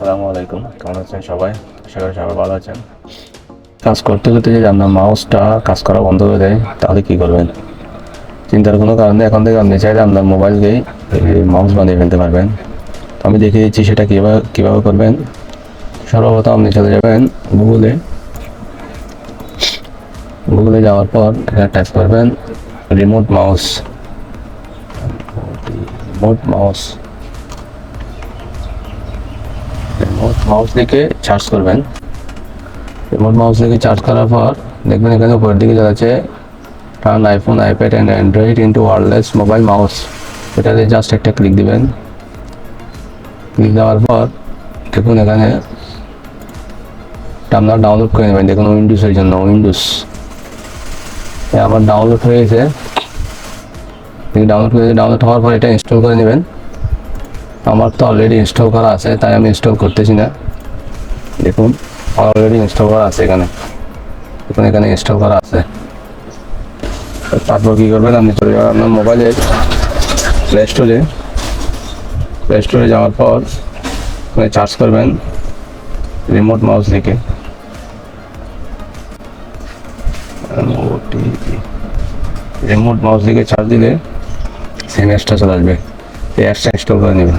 আসসালামু আলাইকুম। কেমন আছেন সবাই? আশা করি সবাই ভালো আছেন। কাজ করতে করতে যদি আপনার মাউসটা কাজ করা বন্ধ করে দেয় তাহলে কি করবেন? চিন্তার কোনো কারণ এখন থেকে আপনি চাইলে আপনার মোবাইলকেই মাউস বানিয়ে ফেলতে পারবেন। তো আমি দেখিয়ে দিচ্ছি সেটা কীভাবে কীভাবে করবেন। সর্বপ্রথম আপনি চলে যাবেন গুগলে গুগলে যাওয়ার পর এখানে টাইপ করবেন remote mouse remote mouse remote mouse লিখে চার্জ করবেন। রিমোট মাউস লিখে চার্জ করার পর দেখবেন এখানে উপরের দিকে যাচ্ছে turn iPhone iPad and android into wireless mobile mouse এটাতে জাস্ট একটা ক্লিক দিবেন। ক্লিক দেওয়ার পর দেখুন এখানে এটা আপনারা ডাউনলোড করে নেবেন, দেখুন উইন্ডোজের জন্য উইন্ডোজ আমার ডাউনলোড হয়ে গেছে। ডাউনলোড করে ডাউনলোড হওয়ার পর এটা ইনস্টল করে নেবেন। আমার তো অলরেডি ইনস্টল করা আছে, তাই আমি ইনস্টল করতেছি না। দেখুন অলরেডি ইনস্টল করা আছে এখানে। দেখুন, এখানে ইনস্টল করা আছে। তারপর কী করবেন, আপনি চলে যাবেন আপনার মোবাইলের প্লে স্টোরে প্লে স্টোরে যাওয়ার পর ওখানে চার্জ করবেন রিমোট মাউস লিখে রিমোট মাউস লিখে চার্জ দিলে সেম অ্যাপসটা চলে আসবে। এই অ্যাপসটা ইনস্টল করে নেবেন।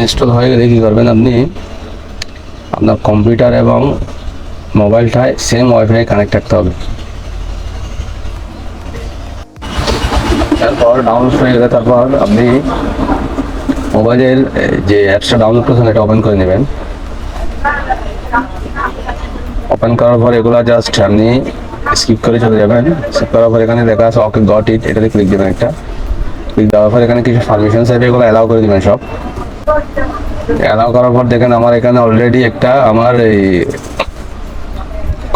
ইনস্টল হয়ে গেলে কী করবেন আপনি? আপনার কম্পিউটার এবং মোবাইলটায় সেম ওয়াইফাই কানেক্ট থাকতে হবে। তারপর ডাউনলোড হয়ে গেলে তারপর আপনি মোবাইলের যে অ্যাপসটা ডাউনলোড করেছেন এটা ওপেন করে নেবেন। ওপেন করার পর এগুলো জাস্ট আপনি স্কিপ করে চলে যাবেন। স্কিপ করার পর এখানে দেখা আছে ওকে গট ইট এটাতে ক্লিক দেবেন একটা। দেওয়ার পর এখানে কিছু পারমিশন চাইবে এগুলো অ্যালাউ করে দেবেন সব। অ্যালাউ করার পর দেখেন আমার এখানে অলরেডি একটা আমার এই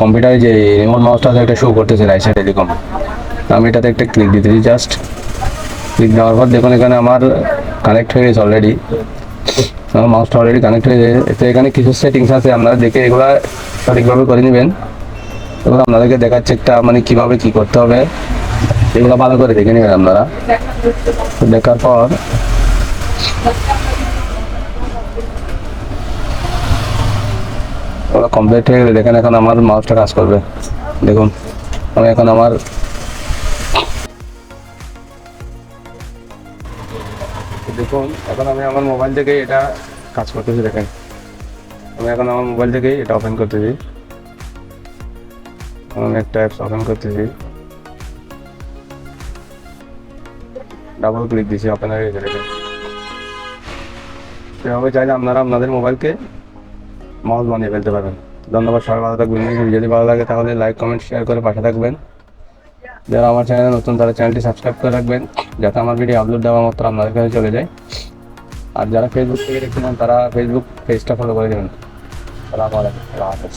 কম্পিউটারে যে রিমোট মাউসটা একটা শো করতেছে রাইসা টেলিকম আমি এটাতে একটা ক্লিক দিতেছি জাস্ট ক্লিক দেওয়ার পর দেখুন এখানে আমার কানেক্ট হয়ে গেছে অলরেডি আমার মাউসটা অলরেডি কানেক্ট হয়ে গেছে। তো এখানে কিছু সেটিংস আছে, আপনারা দেখে এগুলো সঠিকভাবে করে নেবেন। এগুলো আপনাদেরকে দেখাচ্ছে একটা মানে কীভাবে কি করতে হবে। এগুলো ভালো করে দেখে নেবেন আপনারা। দেখার পর ওরা কমপ্লিট হয়ে গেলে দেখেন এখন আমার মাউসটা কাজ করবে। দেখুন, আমি এখন আমার দেখুন, এখন আমি আমার মোবাইল থেকে এটা কাজ করতেছি, দেখেন। আমি এখন আমার মোবাইল থেকে এটা ওপেন করতেছি। আমি একটা অ্যাপস ওপেন করতেছি। ডাবল ক্লিক দিছি ওপেন হয়ে গেছে সেভাবে চাইলে আপনারা আপনাদের মোবাইলকে মাউস বানিয়ে ফেলতে পারবেন। ধন্যবাদ, সবাই ভালো থাকবেন। যদি ভালো লাগে তাহলে লাইক কমেন্ট শেয়ার করে পাশে থাকবেন। যারা আমার চ্যানেলে নতুন, তারা চ্যানেলটি সাবস্ক্রাইব করে রাখবেন, যাতে আমার ভিডিও আপলোড দেওয়া মাত্র আপনাদের কাছে চলে যায়। আর যারা ফেসবুক থেকে দেখছিলেন তারা ফেসবুক পেজটা ফলো করে দেবেন। আল্লাহ হাফেজ।